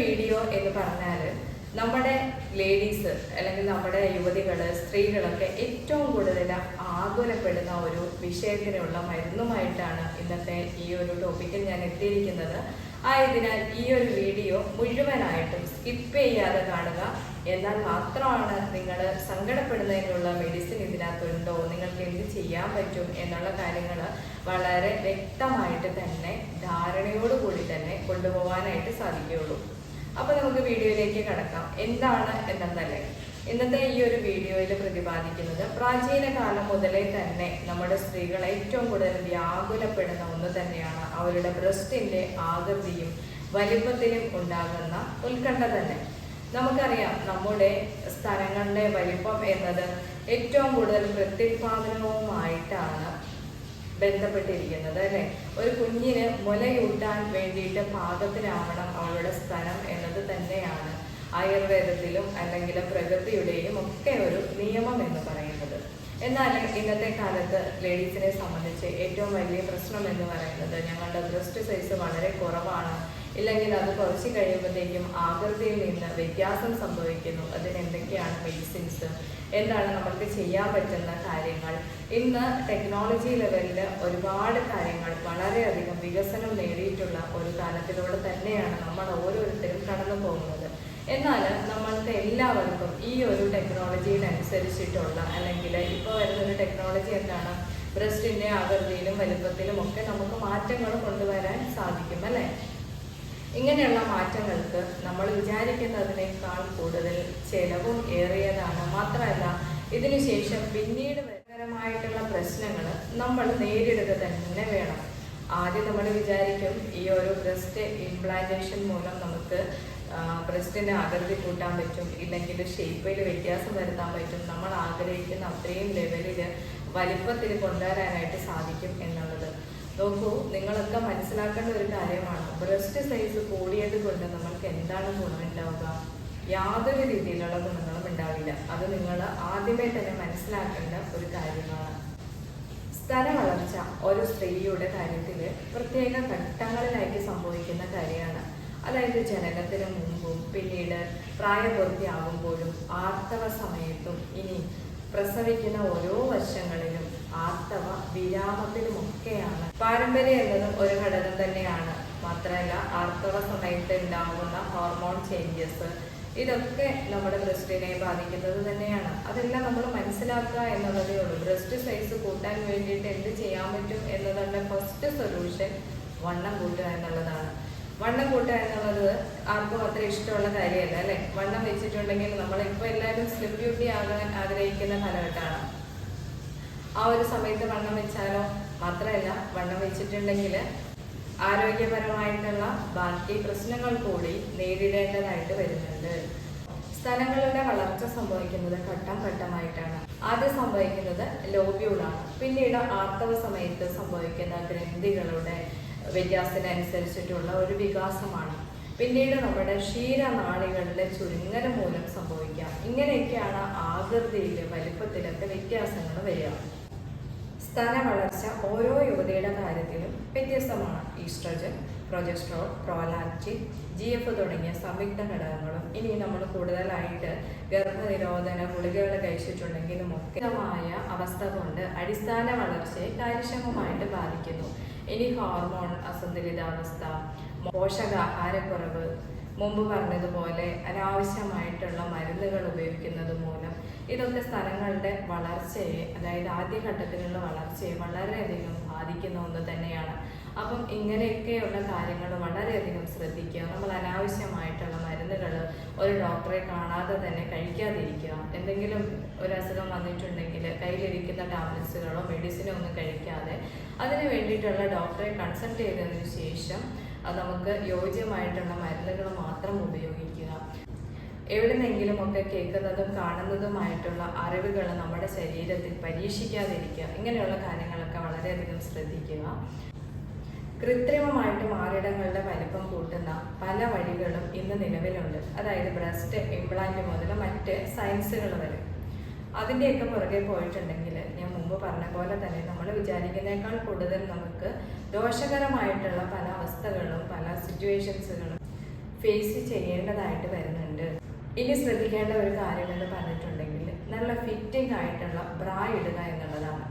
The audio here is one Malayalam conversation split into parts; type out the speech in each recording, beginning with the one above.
വീഡിയോ എന്ന് പറഞ്ഞാൽ നമ്മുടെ ലേഡീസ് അല്ലെങ്കിൽ നമ്മുടെ യുവതികൾ സ്ത്രീകളൊക്കെ ഏറ്റവും കൂടുതൽ ആകുലപ്പെടുന്ന ഒരു വിഷയത്തിനുള്ള മരുന്നുമായിട്ടാണ് ഇന്നത്തെ ഈ ഒരു ടോപ്പിക്കിൽ ഞാൻ എത്തിയിരിക്കുന്നത്. ആയതിനാൽ ഈ ഒരു വീഡിയോ മുഴുവനായിട്ടും സ്കിപ്പ് ചെയ്യാതെ കാണുക. എന്നാൽ മാത്രമാണ് നിങ്ങൾ സങ്കടപ്പെടുന്നതിനുള്ള മെഡിസിൻ ഇതിനകത്തുണ്ടോ? നിങ്ങൾക്ക് എന്ത് ചെയ്യാൻ പറ്റും? എന്നുള്ള കാര്യങ്ങൾ വളരെ വ്യക്തമായിട്ട് തന്നെ ധാരണയോടുകൂടി തന്നെ കൊണ്ടുപോകാനായിട്ട് സാധിക്കുകയുള്ളൂ. അപ്പോൾ നമുക്ക് വീഡിയോയിലേക്ക് കടക്കാം. എന്താണ് എന്നല്ലേ ഇന്നത്തെ ഈ ഒരു വീഡിയോയിൽ പ്രതിപാദിക്കുന്നത് പ്രാചീന കാലം മുതലേ തന്നെ നമ്മുടെ സ്ത്രീകൾ ഏറ്റവും കൂടുതൽ വ്യാകുലപ്പെടുന്ന ഒന്ന് തന്നെയാണ് അവരുടെ ബ്രസ്റ്റിന്റെ ആകൃതിയും വലിപ്പത്തിലും ഉണ്ടാകുന്ന ഉത്കണ്ഠ തന്നെ. നമുക്കറിയാം നമ്മുടെ സ്ഥലങ്ങളുടെ വലിപ്പം എന്നത് ഏറ്റവും കൂടുതൽ പ്രത്യുത്പാദനവുമായിട്ടാണ് ബന്ധപ്പെട്ടിരിക്കുന്നത് അല്ലെ? ഒരു കുഞ്ഞിന് മുലയൂട്ടാൻ വേണ്ടിയിട്ട് പാകത്തിനാവണം അവളുടെ സ്ഥലം എന്നത് തന്നെയാണ് ആയുർവേദത്തിലും അല്ലെങ്കിൽ പ്രകൃതിയുടെയും ഒക്കെ ഒരു നിയമം എന്ന് പറയുന്നത്. എന്നാൽ ഇന്നത്തെ കാലത്ത് ലേഡീസിനെ സംബന്ധിച്ച് ഏറ്റവും വലിയ പ്രശ്നം എന്ന് പറയുന്നത് ഞങ്ങളുടെ ബ്രസ്റ്റ് സൈസ് വളരെ കുറവാണ്. ഇല്ലെങ്കിൽ അത് കുറച്ച് കഴിയുമ്പോഴത്തേക്കും ആകൃതിയിൽ നിന്ന് വ്യത്യാസം സംഭവിക്കുന്നു. അതിന് എന്തൊക്കെയാണ് മെഡിസിൻസ് എന്താണ് നമുക്ക് ചെയ്യാൻ പറ്റുന്ന കാര്യങ്ങൾ? ഇന്ന് ടെക്നോളജി ലെവലിൽ ഒരുപാട് കാര്യങ്ങൾ വളരെയധികം വികസനം നേടിയിട്ടുള്ള ഒരു കാലത്തിലൂടെ തന്നെയാണ് നമ്മൾ ഓരോരുത്തരും കടന്നു പോകുന്നത്. എന്നാൽ നമ്മൾക്ക് എല്ലാവർക്കും ഈ ഒരു ടെക്നോളജിയിലനുസരിച്ചിട്ടുള്ള അല്ലെങ്കിൽ ഇപ്പോൾ വരുന്ന ഒരു ടെക്നോളജി എന്താണ് ബ്രസ്റ്റിന്റെ ആകൃതിയിലും വലുപ്പത്തിലും ഒക്കെ നമുക്ക് മാറ്റങ്ങൾ കൊണ്ടുവരാൻ സാധിക്കും അല്ലേ? ഇങ്ങനെയുള്ള മാറ്റങ്ങൾക്ക് നമ്മൾ വിചാരിക്കുന്നതിനേക്കാൾ കൂടുതൽ ചെലവും ഏറിയതാണ്. മാത്രമല്ല ഇതിനുശേഷം പിന്നീട് വരകരമായിട്ടുള്ള പ്രശ്നങ്ങൾ നമ്മൾ നേരിടുക തന്നെ വേണം. ആദ്യം നമ്മൾ വിചാരിക്കും ഈ ഒരു ബ്രസ്റ്റ് ഇംപ്ലാന്റേഷൻ മൂലം നമുക്ക് ബ്രസ്റ്റിന് ആകൃതി കൂട്ടാൻ പറ്റും ഇല്ലെങ്കിൽ ഷേപ്പിൽ വ്യത്യാസം വരുത്താൻ പറ്റും. നമ്മൾ ആഗ്രഹിക്കുന്ന അത്രയും ലെവലിൽ വലിപ്പത്തിൽ കൊണ്ടുവരാനായിട്ട് സാധിക്കും എന്നുള്ളത്. നോക്കൂ നിങ്ങളൊക്കെ മനസ്സിലാക്കേണ്ട ഒരു കാര്യമാണ്. ബ്രസ്റ്റ് സൈസ് കൂടിയത് കൊണ്ട് നമ്മൾക്ക് എന്താണ് ഗുണം ഉണ്ടാവുക യാതൊരു രീതിയിലുള്ള ഗുണങ്ങളും ഉണ്ടാവില്ല. അത് നിങ്ങൾ ആദ്യമേ തന്നെ മനസ്സിലാക്കേണ്ട ഒരു കാര്യമാണ്. സ്ഥല വളർച്ച ഒരു സ്ത്രീയുടെ കാര്യത്തിൽ പ്രത്യേക ഘട്ടങ്ങളിലായിട്ട് സംഭവിക്കുന്ന കാര്യമാണ്. അതായത് ജനനത്തിന് മുമ്പും പിന്നീട് പ്രായപൂർത്തിയാകുമ്പോഴും ആർത്തവ സമയത്തും ഇനി പ്രസവിക്കുന്ന ഓരോ വർഷങ്ങളിലും ആർത്തവ വിരാമത്തിലുമൊക്കെയാണ്. പാരമ്പര്യം എന്നതും ഒരു ഘടകം തന്നെയാണ്. മാത്രമല്ല ആർത്തവ സമയത്ത് ഉണ്ടാകുന്ന ഹോർമോൺ ചേഞ്ചസ് ഇതൊക്കെ നമ്മുടെ ബ്രസ്റ്റിനെ ബാധിക്കുന്നത് തന്നെയാണ്. അതെല്ലാം നമ്മൾ മനസ്സിലാക്കുക എന്നുള്ളതേ ഉള്ളൂ. ബ്രസ്റ്റ് സൈസ് കൂട്ടാൻ വേണ്ടിയിട്ട് എന്ത് ചെയ്യാൻ പറ്റും എന്നതിന്റെ ഫസ്റ്റ് സൊല്യൂഷൻ വണ്ണം കൂട്ടുക എന്നുള്ളതാണ്. വണ്ണം കൂട്ടുക എന്നുള്ളത് ആർക്കും അത്ര ഇഷ്ടമുള്ള കാര്യമല്ല അല്ലേ? വണ്ണം വെച്ചിട്ടുണ്ടെങ്കിൽ നമ്മളിപ്പോൾ എല്ലാവരും സ്ലിം ബ്യൂട്ടി ആകാൻ ആഗ്രഹിക്കുന്ന കാലഘട്ടമാണ്. ആ ഒരു സമയത്ത് വണ്ണം വെച്ചാലോ? മാത്രമല്ല വണ്ണം വെച്ചിട്ടുണ്ടെങ്കിൽ ആരോഗ്യപരമായിട്ടുള്ള ബാക്കി പ്രശ്നങ്ങൾ കൂടി നേരിടേണ്ടതായിട്ട് വരുന്നുണ്ട്. സ്ഥലങ്ങളുടെ വളർച്ച സംഭവിക്കുന്നത് ഘട്ടം ഘട്ടമായിട്ടാണ്. ആദ്യം സംഭവിക്കുന്നത് ലോബ്യൂളാണ്. പിന്നീട് ആർത്തവ സമയത്ത് സംഭവിക്കുന്ന ഗ്രന്ഥികളുടെ വ്യത്യാസത്തിനനുസരിച്ചിട്ടുള്ള ഒരു വികാസമാണ്. പിന്നീട് നമ്മുടെ ക്ഷീരനാളികളിലെ ചുരുങ്ങൽ മൂലം സംഭവിക്കാം. ഇങ്ങനെയൊക്കെയാണ് ആകൃതിയിലെ വലിപ്പത്തിലൊക്കെ വ്യത്യാസങ്ങൾ വരിക. സ്തന വളർച്ച ഓരോ യുവതിയുടെ കാര്യത്തിലും വ്യത്യസ്തമാണ്. Estrogen progesterone prolactin G F തുടങ്ങിയ സംയുക്ത ഘടകങ്ങളും ഇനി നമ്മൾ കൂടുതലായിട്ട് ഗർഭനിരോധന ഗുളികകൾ കഴിച്ചിട്ടുണ്ടെങ്കിലും മുഖ്യമായ അവസ്ഥ കൊണ്ട് അടിസ്ഥാന വളർച്ചയെ കാര്യക്ഷമമായിട്ട് ബാധിക്കുന്നു. ഇനി ഹോർമോൺ അസന്തുലിതാവസ്ഥ പോഷകാഹാരക്കുറവ് മുമ്പ് പറഞ്ഞതുപോലെ അനാവശ്യമായിട്ടുള്ള മരുന്നുകൾ ഉപയോഗിക്കുന്നത് മൂലം ഇതൊക്കെ സ്ഥലങ്ങളുടെ വളർച്ചയെ അതായത് ആദ്യഘട്ടത്തിലുള്ള വളർച്ചയെ വളരെയധികം ബാധിക്കുന്ന ഒന്ന് തന്നെയാണ്. അപ്പം ഇങ്ങനെയൊക്കെയുള്ള കാര്യങ്ങൾ വളരെയധികം ശ്രദ്ധിക്കുക. നമ്മൾ അനാവശ്യമായിട്ടുള്ള മരുന്നുകൾ ഒരു ഡോക്ടറെ കാണാതെ തന്നെ കഴിക്കാതിരിക്കുക. എന്തെങ്കിലും ഒരു അസുഖം വന്നിട്ടുണ്ടെങ്കിൽ കയ്യിലിരിക്കുന്ന ടാബ്ലറ്റ്സുകളോ മെഡിസിനോ ഒന്നും കഴിക്കാതെ അതിന് വേണ്ടിയിട്ടുള്ള ഡോക്ടറെ കൺസൾട്ട് ചെയ്തതിനു ശേഷം നമുക്ക് യോജ്യമായിട്ടുള്ള മരുന്നുകൾ മാത്രം ഉപയോഗിക്കുക. എവിടുന്നെങ്കിലും ഒക്കെ കേൾക്കുന്നതും കാണുന്നതുമായിട്ടുള്ള അറിവുകൾ നമ്മുടെ ശരീരത്തിൽ പരീക്ഷിക്കാതിരിക്കുക. ഇങ്ങനെയുള്ള കാര്യങ്ങളൊക്കെ വളരെയധികം ശ്രദ്ധിക്കുക. കൃത്രിമമായിട്ട് മാറിടങ്ങളുടെ വലിപ്പം കൂട്ടുന്ന പല വഴികളും ഇന്ന് നിലവിലുണ്ട്. അതായത് ബ്രസ്റ്റ് ഇംപ്ലാന്റ് മുതൽ മറ്റ് സയൻസുകൾ വരെ. അതിന്റെയൊക്കെ പുറകെ പോയിട്ടുണ്ടെങ്കിൽ ഞാൻ മുമ്പ് പറഞ്ഞ പോലെ തന്നെ നമ്മൾ വിചാരിക്കുന്നതിനേക്കാൾ കൂടുതൽ നമുക്ക് ദോഷകരമായിട്ടുള്ള പല അവസ്ഥകളും പല സിറ്റുവേഷൻസുകളും ഫേസ് ചെയ്യേണ്ടതായിട്ട് വരുന്നുണ്ട്. ഇനി ശ്രദ്ധിക്കേണ്ട ഒരു കാര്യം എന്ന് പറഞ്ഞിട്ടുണ്ടെങ്കിൽ നല്ല ഫിറ്റിംഗ് ആയിട്ടുള്ള ബ്രാ ഇടുക എന്നുള്ളതാണ്.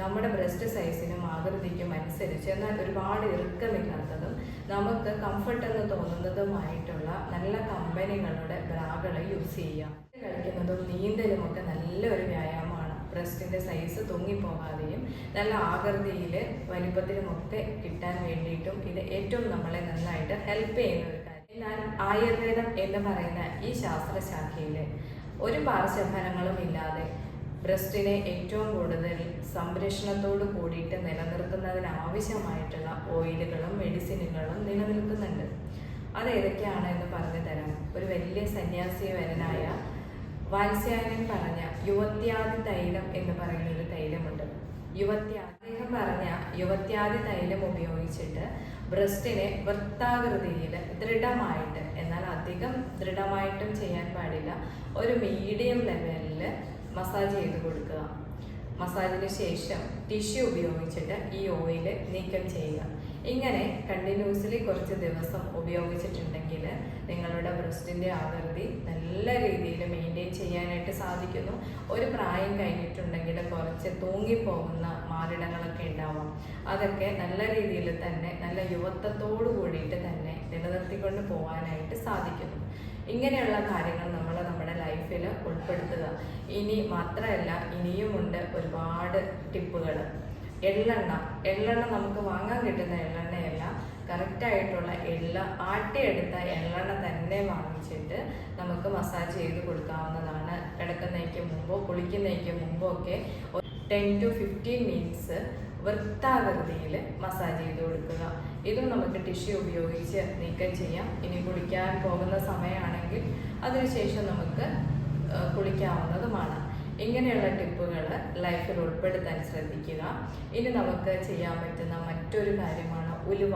നമ്മുടെ ബ്രസ്റ്റ് സൈസിനും ആകൃതിക്കും അനുസരിച്ച് എന്നാൽ ഒരുപാട് ഇറുക്കമില്ലാത്തതും നമുക്ക് കംഫർട്ട് എന്ന് തോന്നുന്നതുമായിട്ടുള്ള നല്ല കമ്പനികളുടെ ബ്രാകൾ യൂസ് ചെയ്യാം. കളിക്കുന്നതും നീന്തലും ഒക്കെ നല്ലൊരു വ്യായാമമാണ്. ബ്രസ്റ്റിന്റെ സൈസ് തൂങ്ങിപ്പോകാതെയും നല്ല ആകൃതിയിൽ വലിപ്പത്തിലുമൊക്കെ കിട്ടാൻ വേണ്ടിയിട്ടും ഇത് ഏറ്റവും നമ്മളെ നന്നായിട്ട് ഹെൽപ്പ് ചെയ്യുന്ന ഒരു കാര്യം. എന്നാൽ ആയുർവേദം എന്ന് പറയുന്ന ഈ ശാസ്ത്രശാഖയിൽ ഒരു പാർശ്വഫലങ്ങളും ഇല്ലാതെ ബ്രസ്റ്റിനെ ഏറ്റവും കൂടുതൽ സംരക്ഷണത്തോട് കൂടിയിട്ട് നിലനിർത്തുന്നതിന് ആവശ്യമായിട്ടുള്ള ഓയിലുകളും മെഡിസിനുകളും നിലനിൽക്കുന്നുണ്ട്. അത് ഏതൊക്കെയാണ് എന്ന് പറഞ്ഞു തരാം. ഒരു വലിയ സന്യാസിവരനായ വാത്സ്യായനൻ പറഞ്ഞ യുവത്യാദി തൈലം എന്ന് പറയുന്ന ഒരു തൈലമുണ്ട്. യുവത്യ അദ്ദേഹം പറഞ്ഞ യുവത്യാദി തൈലം ഉപയോഗിച്ചിട്ട് ബ്രസ്റ്റിനെ വൃത്താകൃതിയിൽ ദൃഢമായിട്ട് എന്നാൽ അധികം ദൃഢമായിട്ടും ചെയ്യാൻ പാടില്ല. ഒരു മീഡിയം ലെവലിൽ മസാജ് ചെയ്ത് കൊടുക്കുക. മസാജിന് ശേഷം ടിഷ്യൂ ഉപയോഗിച്ചിട്ട് ഈ ഓയിൽ നീക്കം ചെയ്യുക. ഇങ്ങനെ കണ്ടിന്യൂസ്ലി കുറച്ച് ദിവസം ഉപയോഗിച്ചിട്ടുണ്ടെങ്കിൽ നിങ്ങളുടെ ബ്രസ്റ്റിന്റെ ആകൃതി നല്ല രീതിയിൽ മെയിന്റെയിൻ ചെയ്യാനായിട്ട് സാധിക്കുന്നു. ഒരു പ്രായം കഴിഞ്ഞിട്ടുണ്ടെങ്കിൽ കുറച്ച് തൂങ്ങിപ്പോകുന്ന മാറിടങ്ങളൊക്കെ ഉണ്ടാവാം. അതൊക്കെ നല്ല രീതിയിൽ തന്നെ നല്ല യുവത്വത്തോടു കൂടിയിട്ട് തന്നെ നിലനിർത്തിക്കൊണ്ട് പോകാനായിട്ട് സാധിക്കുന്നു. ഇങ്ങനെയുള്ള കാര്യങ്ങൾ നമ്മൾ നമ്മുടെ ലൈഫിൽ ഉൾപ്പെടുത്തുക. ഇനി മാത്രമല്ല ഇനിയുമുണ്ട് ഒരുപാട് ടിപ്പുകൾ എള്ളെണ്ണ. എള്ളെണ്ണ നമുക്ക് വാങ്ങാൻ കിട്ടുന്ന എള്ളെണ്ണയല്ല. കറക്റ്റായിട്ടുള്ള എള്ള ആട്ടിയെടുത്ത എള്ളെണ്ണ തന്നെ വാങ്ങിച്ചിട്ട് നമുക്ക് മസാജ് ചെയ്ത് കൊടുക്കാവുന്നതാണ്. കിടക്കുന്നതിക്ക് മുമ്പോ കുളിക്കുന്നതിക്ക് മുമ്പോ ഒക്കെ ടെൻ ടു ഫിഫ്റ്റീൻ മിനിറ്റ്സ് വൃത്താകൃതിയിൽ മസാജ് ചെയ്ത് കൊടുക്കുക. ഇതും നമുക്ക് ടിഷ്യൂ ഉപയോഗിച്ച് നീക്കം ചെയ്യാം. ഇനി കുളിക്കാൻ പോകുന്ന സമയമാണെങ്കിൽ അതിനുശേഷം നമുക്ക് കുളിക്കാവുന്നതുമാണ്. ഇങ്ങനെയുള്ള ടിപ്പുകൾ ലൈഫിൽ ഉൾപ്പെടുത്താൻ ശ്രദ്ധിക്കുക. ഇനി നമുക്ക് ചെയ്യാൻ പറ്റുന്ന മറ്റൊരു കാര്യമാണ് ഉലുവ.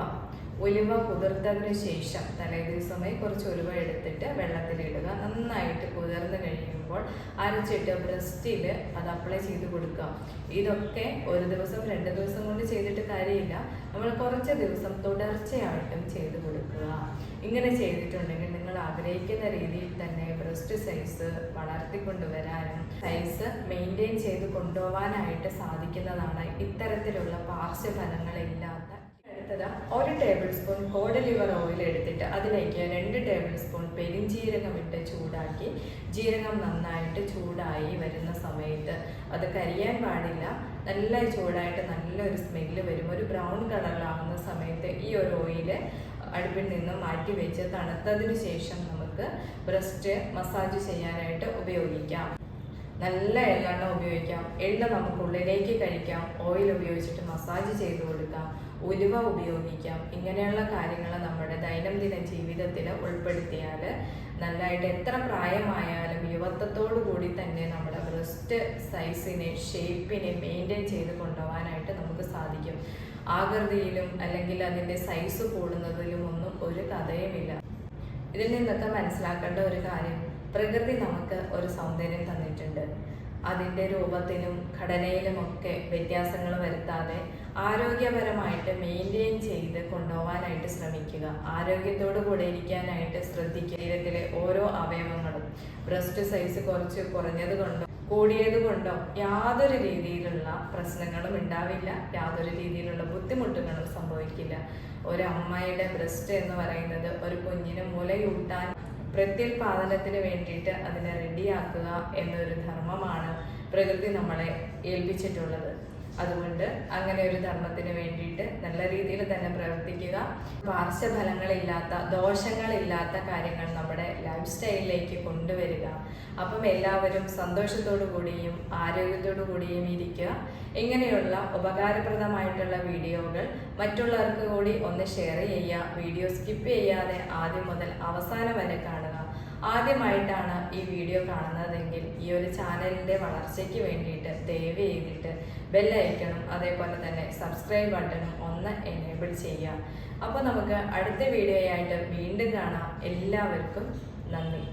ഉലുവ കുതിർത്തതിന് ശേഷം തലേ ദിവസമായി കുറച്ച് ഉലുവ എടുത്തിട്ട് വെള്ളത്തിലിടുക നന്നായിട്ട് കുതിർന്ന് കഴിയുമ്പോൾ അരച്ചിട്ട് ബ്രസ്റ്റിൽ അത് അപ്ലൈ ചെയ്ത് കൊടുക്കുക. ഇതൊക്കെ ഒരു ദിവസം രണ്ട് ദിവസം കൊണ്ട് ചെയ്തിട്ട് കാര്യമില്ല. നമ്മൾ കുറച്ച് ദിവസം തുടർച്ചയായിട്ടും ചെയ്ത് കൊടുക്കുക. ഇങ്ങനെ ചെയ്തിട്ടുണ്ടെങ്കിൽ നിങ്ങൾ ആഗ്രഹിക്കുന്ന രീതിയിൽ തന്നെ ബ്രസ്റ്റ് സൈസ് വളർത്തിക്കൊണ്ടുവരാനും സൈസ് മെയിന്റെയിൻ ചെയ്ത് കൊണ്ടുപോകാനായിട്ട് സാധിക്കുന്നതാണ് ഇത്തരത്തിലുള്ള പാർശ്വഫലങ്ങളില്ലാത്ത അടുത്തത് ഒരു tablespoon cod liver oil എടുത്തിട്ട് അതിലേക്ക് രണ്ട് ടേബിൾ സ്പൂൺ പെരിഞ്ജീരകം ഇട്ട് ചൂടാക്കി. ജീരകം നന്നായിട്ട് ചൂടായി വരുന്ന സമയത്ത് അത് കരിയാൻ പാടില്ല. നല്ല ചൂടായിട്ട് നല്ലൊരു സ്മെല്ല് വരും. ഒരു ബ്രൗൺ കളറിലാവുന്ന സമയത്ത് ഈ ഒരു ഓയിൽ അടുപ്പിൽ നിന്ന് മാറ്റി വെച്ച് തണുത്തതിന് ശേഷം നമുക്ക് ബ്രസ്റ്റ് മസാജ് ചെയ്യാനായിട്ട് ഉപയോഗിക്കാം. നല്ല എള്ളെണ്ണ ഉപയോഗിക്കാം. എള്ള് നമുക്ക് ഉള്ളിലേക്ക് കഴിക്കാം. ഓയിൽ ഉപയോഗിച്ചിട്ട് മസാജ് ചെയ്ത് കൊടുക്കാം. ഉലുവ ഉപയോഗിക്കാം. ഇങ്ങനെയുള്ള കാര്യങ്ങൾ നമ്മുടെ ദൈനംദിന ജീവിതത്തിൽ ഉൾപ്പെടുത്തിയാൽ നല്ലതായിട്ട് എത്ര പ്രായമായാലും യുവത്വത്തോടു കൂടി തന്നെ നമ്മുടെ ബ്രസ്റ്റ് സൈസിനെ ഷേപ്പിനെ മെയിന്റെയിൻ ചെയ്ത് കൊണ്ടുപോകാനായിട്ട് നമുക്ക് സാധിക്കും. ആകൃതിയിലും അല്ലെങ്കിൽ അതിന്റെ സൈസ് കൂടുന്നതിലും ഒന്നും ഒരു കഥയുമില്ല. ഇതിൽ നിന്നൊക്കെ മനസ്സിലാക്കേണ്ട ഒരു കാര്യം പ്രകൃതി നമുക്ക് ഒരു സൗന്ദര്യം തന്നിട്ടുണ്ട്. അതിന്റെ രൂപത്തിലും ഘടനയിലുമൊക്കെ വ്യത്യാസങ്ങൾ വരുത്താതെ ആരോഗ്യപരമായിട്ട് മെയിന്റെയിൻ ചെയ്ത് കൊണ്ടുപോകാനായിട്ട് ശ്രമിക്കുക. ആരോഗ്യത്തോടു കൂടെ ഇരിക്കാനായിട്ട് ശ്രദ്ധിക്കുക. ശരീരത്തിലെ ഓരോ അവയവങ്ങളും. ബ്രസ്റ്റ് സൈസ് കുറച്ച് കുറഞ്ഞത് കൊണ്ടോ കൂടിയത് കൊണ്ടോ യാതൊരു രീതിയിലുള്ള പ്രശ്നങ്ങളും ഉണ്ടാവില്ല യാതൊരു രീതിയിലുള്ള ബുദ്ധിമുട്ടുകളും സംഭവിക്കില്ല. ഒരു അമ്മയുടെ ബ്രസ്റ്റ് എന്ന് പറയുന്നത് ഒരു കുഞ്ഞിനെ മുലയൂട്ടാൻ പ്രത്യുൽപാദനത്തിന് വേണ്ടിയിട്ട് അതിനെ റെഡിയാക്കുക എന്നൊരു ധർമ്മമാണ് പ്രകൃതി നമ്മളെ ഏൽപ്പിച്ചിട്ടുള്ളത്. അതുകൊണ്ട് അങ്ങനെ ഒരു ധർമ്മത്തിന് വേണ്ടിയിട്ട് നല്ല രീതിയിൽ തന്നെ പ്രവർത്തിക്കുക. പാർശ്വഫലങ്ങളില്ലാത്ത ദോഷങ്ങളില്ലാത്ത കാര്യങ്ങൾ നമ്മുടെ സ്റ്റൈലിലേക്ക് കൊണ്ടുവരിക. അപ്പം എല്ലാവരും സന്തോഷത്തോടു കൂടിയും ആരോഗ്യത്തോടു കൂടിയും ഇരിക്കുക. ഇങ്ങനെയുള്ള ഉപകാരപ്രദമായിട്ടുള്ള വീഡിയോകൾ മറ്റുള്ളവർക്ക് കൂടി ഒന്ന് ഷെയർ ചെയ്യുക. വീഡിയോ സ്കിപ്പ് ചെയ്യാതെ ആദ്യം മുതൽ അവസാനം വരെ കാണുക. ആദ്യമായിട്ടാണ് ഈ വീഡിയോ കാണുന്നതെങ്കിൽ ഈ ഒരു ചാനലിന്റെ വളർച്ചയ്ക്ക് വേണ്ടിയിട്ട് ദയവ് ചെയ്തിട്ട് ബെല്ലയക്കണം അതേപോലെ തന്നെ സബ്സ്ക്രൈബ് ബട്ടണും ഒന്ന് എനേബിൾ ചെയ്യുക. അപ്പോൾ നമുക്ക് അടുത്ത വീഡിയോയായിട്ട് വീണ്ടും കാണാം. എല്ലാവർക്കും lamig.